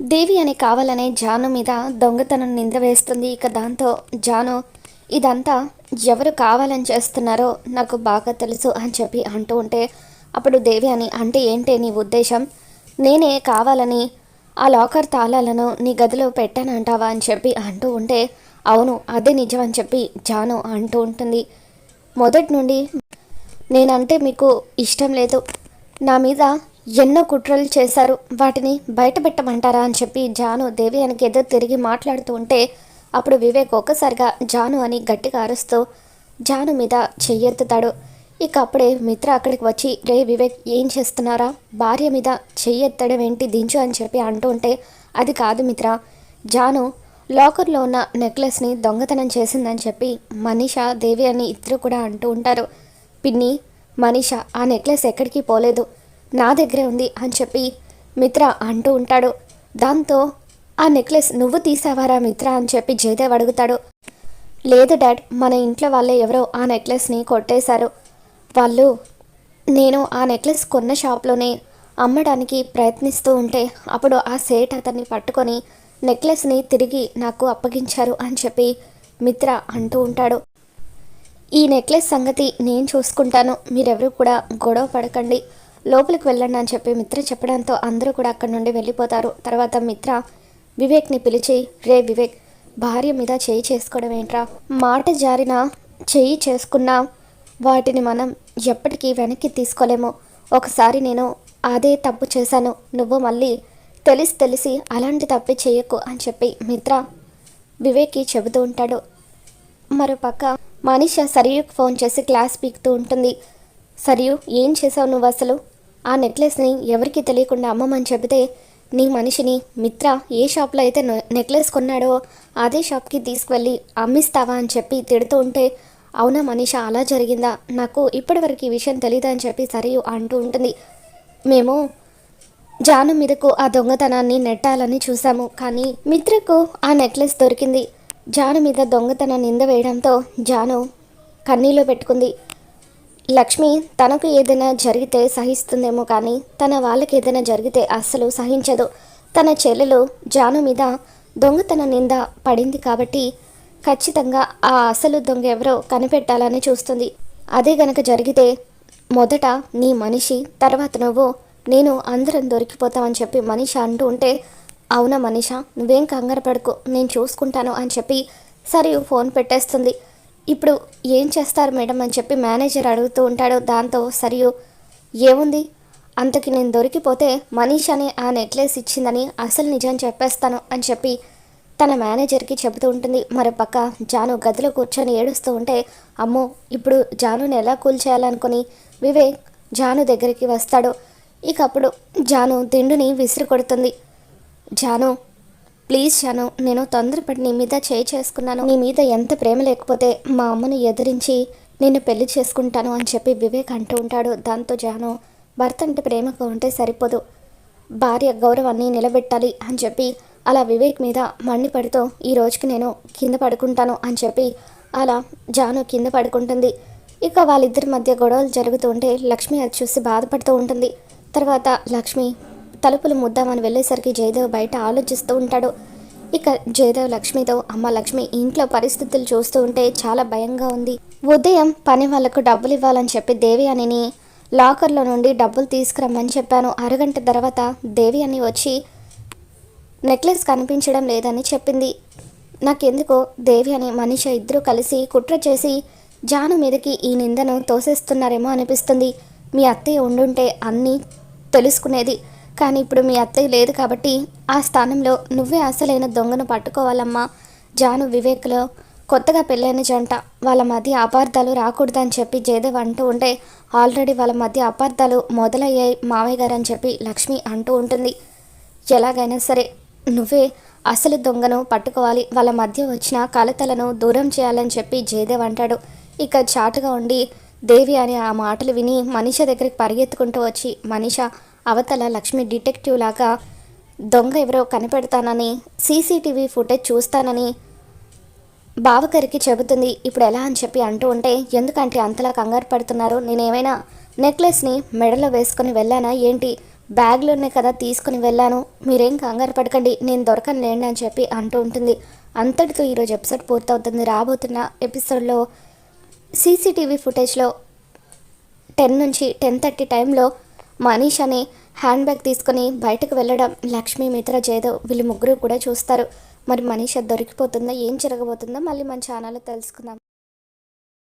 దేవి అని కావాలనే జాను మీద దొంగతనం నింద వేస్తుంది. ఇక దాంతో జాను ఇదంతా ఎవరు కావాలని చేస్తున్నారో నాకు బాగా తెలుసు అని చెప్పి అంటూ ఉంటే అప్పుడు దేవి అని అంటే ఏంటి నీ ఉద్దేశం? నేనే కావాలని ఆ లాకర్ తాళాలను నీ గదిలో పెట్టానంటావా? అని చెప్పి అంటూ ఉంటే అవును అదే నిజం అని చెప్పి జాను అంటూ ఉంటుంది. మొదటి నుండి నేనంటే మీకు ఇష్టం లేదు. నా మీద ఎన్నో కుట్రలు చేశారు. వాటిని బయట పెట్టమంటారా అని చెప్పి జాను దేవి అనికి ఎదురు తిరిగి మాట్లాడుతూ ఉంటే అప్పుడు వివేక్ ఒక్కసారిగా జాను అని గట్టిగా అరుస్తూ జాను మీద చెయ్యెత్తుతాడు. ఇక అప్పుడే మిత్ర అక్కడికి వచ్చి రే వివేక్ ఏం చేస్తున్నారా? భార్య మీద చెయ్యెత్తడం ఏంటి దించు అని చెప్పి అంటూ ఉంటే అది కాదు మిత్ర. జాను లాకర్లో ఉన్న నెక్లెస్ని దొంగతనం చేసిందని చెప్పి మనీష దేవి అని ఇద్దరు కూడా అంటూ ఉంటారు. పిన్ని మనీష ఆ నెక్లెస్ ఎక్కడికి పోలేదు. నా దగ్గరే ఉంది అని చెప్పి మిత్ర అంటూ ఉంటాడు. దాంతో ఆ నెక్లెస్ నువ్వు తీసావారా మిత్ర? అని చెప్పి జయదేవ్ అడుగుతాడు. లేదు డాడ్ మన ఇంట్లో వాళ్ళే ఎవరో ఆ నెక్లెస్ని కొట్టేశారు. వాళ్ళు నేను ఆ నెక్లెస్ కొన్న షాప్లోనే అమ్మడానికి ప్రయత్నిస్తూ ఉంటే అప్పుడు ఆ సేట్ అతన్ని పట్టుకొని నెక్లెస్ని తిరిగి నాకు అప్పగించారు అని చెప్పి మిత్ర అంటూ ఉంటాడు. ఈ నెక్లెస్ సంగతి నేను చూసుకుంటాను. మీరెవరూ కూడా గొడవ పడకండి. లోపలికి వెళ్ళండి అని చెప్పి మిత్ర చెప్పడంతో అందరూ కూడా అక్కడి నుండి వెళ్ళిపోతారు. తర్వాత మిత్ర వివేక్ని పిలిచి రే వివేక్ భార్య మీద చేయి చేసుకోవడం ఏంట్రా? మాట జారిన చేయి చేసుకున్నా వాటిని మనం ఎప్పటికీ వెనక్కి తీసుకోలేము. ఒకసారి నేను అదే తప్పు చేశాను. నువ్వు మళ్ళీ తెలిసి తెలిసి అలాంటి తప్పే చేయకు అని చెప్పి మిత్ర వివేక్కి చెబుతూ ఉంటాడు. మరోపక్క మనిష సరియుకు ఫోన్ చేసి క్లాస్ పీకుతూ ఉంటుంది. సరియు ఏం చేసావు నువ్వు అసలు? ఆ నెక్లెస్ని ఎవరికి తెలియకుండా అమ్మమని చెబితే నీ మనిషిని మిత్ర ఏ షాప్లో అయితే నెక్లెస్ కొన్నాడో అదే షాప్కి తీసుకువెళ్ళి అమ్మిస్తావా అని చెప్పి తిడుతూ ఉంటే అవునా మనీష అలా జరిగిందా? నాకు ఇప్పటివరకు ఈ విషయం తెలియదు అని చెప్పి సరే అంటూ ఉంటుంది. మేము జాను మీదకు ఆ దొంగతనాన్ని నెట్టాలని చూశాము. కానీ మిత్రకు ఆ నెక్లెస్ దొరికింది. జాను మీద దొంగతనం నింద వేయడంతో జాను కన్నీలో పెట్టుకుంది. లక్ష్మి తనకు ఏదైనా జరిగితే సహిస్తుందేమో కానీ తన వాళ్ళకి ఏదైనా జరిగితే అస్సలు సహించదు. తన చెల్లెలు జాను మీద దొంగతన నింద పడింది కాబట్టి ఖచ్చితంగా ఆ అసలు దొంగ ఎవరో కనిపెట్టాలని చూస్తుంది. అదే గనక జరిగితే మొదట నీ మనిషి తర్వాత నువ్వు. నేను అందరం దొరికిపోతామని చెప్పి మనిష అంటూ ఉంటే అవునా మనిష? నువ్వేం కంగారు పడుకో నేను చూసుకుంటాను అని చెప్పి సరే ఫోన్ పెట్టేస్తుంది. ఇప్పుడు ఏం చేస్తారు మేడం అని చెప్పి మేనేజర్ అడుగుతూ ఉంటాడు. దాంతో సరియు ఏముంది? అంతకి నేను దొరికిపోతే మనీష్ అనే ఆ నెక్లెస్ ఇచ్చిందని అసలు నిజం చెప్పేస్తాను అని చెప్పి తన మేనేజర్కి చెబుతూ ఉంటుంది. మరోపక్క జాను గదిలో కూర్చొని ఏడుస్తూ ఉంటే అమ్మో ఇప్పుడు జానుని ఎలా కూల్ చేయాలనుకుని వివేక్ జాను దగ్గరికి వస్తాడు. ఇక అప్పుడు జాను దిండుని విసిరి కొడుతుంది జాను ప్లీజ్ జాను నేను తొందరపడి నీ మీద చేయి చేసుకున్నాను. నీ మీద ఎంత ప్రేమ లేకపోతే మా అమ్మను ఎదిరించి నేను పెళ్ళి చేసుకుంటాను అని చెప్పి వివేక్ అంటూ ఉంటాడు. దాంతో జాను భర్త అంటే ప్రేమగా ఉంటే సరిపోదు. భార్య గౌరవాన్ని నిలబెట్టాలి అని చెప్పి అలా వివేక్ మీద మండిపడుతూ ఈ రోజుకి నేను కింద పడుకుంటాను అని చెప్పి అలా జాను కింద పడుకుంటుంది. ఇక వాళ్ళిద్దరి మధ్య గొడవలు జరుగుతూ ఉంటే లక్ష్మి అది చూసి బాధపడుతూ ఉంటుంది. తర్వాత లక్ష్మి తలుపులు ముద్దామని వెళ్ళేసరికి జయదేవ్ బయట ఆలోచిస్తూ ఉంటాడు. ఇక జయదేవ్ లక్ష్మితో అమ్మ లక్ష్మి ఇంట్లో పరిస్థితులు చూస్తూ ఉంటే చాలా భయంగా ఉంది. ఉదయం పని వాళ్ళకు డబ్బులు ఇవ్వాలని చెప్పి దేవి అనిని లాకర్లో నుండి డబ్బులు తీసుకురమ్మని చెప్పాను. అరగంట తర్వాత దేవి అని వచ్చి నెక్లెస్ కనిపించడం లేదని చెప్పింది. నాకెందుకో దేవి అని మనిషి ఇద్దరూ కలిసి కుట్ర చేసి జాను మీదకి ఈ నిందను తోసేస్తున్నారేమో అనిపిస్తుంది. మీ అత్తయ్య ఉండుంటే అన్నీ తెలుసుకునేది. కానీ ఇప్పుడు మీ అత్తయ్య లేదు కాబట్టి ఆ స్థానంలో నువ్వే అసలైన దొంగను పట్టుకోవాలమ్మా. జాను వివేక్లో కొత్తగా పెళ్ళైన జంట వాళ్ళ మధ్య అపార్థాలు రాకూడదని చెప్పి జయదేవ్ అంటూ ఉంటే ఆల్రెడీ వాళ్ళ మధ్య అపార్థాలు మొదలయ్యాయి మావయ్య గారు అని చెప్పి లక్ష్మి అంటూ ఉంటుంది. ఎలాగైనా సరే నువ్వే అసలు దొంగను పట్టుకోవాలి వాళ్ళ మధ్య వచ్చిన కలతలను దూరం చేయాలని చెప్పి జయదేవ్ అంటాడు. ఇక చాటుగా ఉండి దేవి అని ఆ మాటలు విని మనిష దగ్గరికి పరిగెత్తుకుంటూ వచ్చి మనిష అవతల లక్ష్మి డిటెక్టివ్ లాగా దొంగ ఎవరో కనిపెడతానని సీసీటీవీ ఫుటేజ్ చూస్తానని బావకరికి చెబుతుంది. ఇప్పుడు ఎలా అని చెప్పి అంటూ ఉంటే ఎందుకంటే అంతలా కంగారు పడుతున్నారు. నేనేమైనా నెక్లెస్ని మెడలో వేసుకొని వెళ్ళానా? ఏంటి? బ్యాగ్లోనే కదా తీసుకుని వెళ్ళాను. మీరేం కంగారు పడకండి. నేను దొరకను లేండి అని చెప్పి అంటూ ఉంటుంది. అంతటితో ఈరోజు ఎపిసోడ్ పూర్తవుతుంది. రాబోతున్న ఎపిసోడ్లో సీసీటీవీ ఫుటేజ్లో టెన్ నుంచి టెన్ థర్టీ టైంలో మనీష్ అనే హ్యాండ్ బ్యాగ్ తీసుకొని బయటకు వెళ్ళడం లక్ష్మీ మిత్ర జయదేవ్ వీళ్ళు ముగ్గురు కూడా చూస్తారు. మరి మనీష దొరికిపోతుందా? ఏం జరగబోతుందో మళ్ళీ మన ఛానల్లో తెలుసుకుందాం.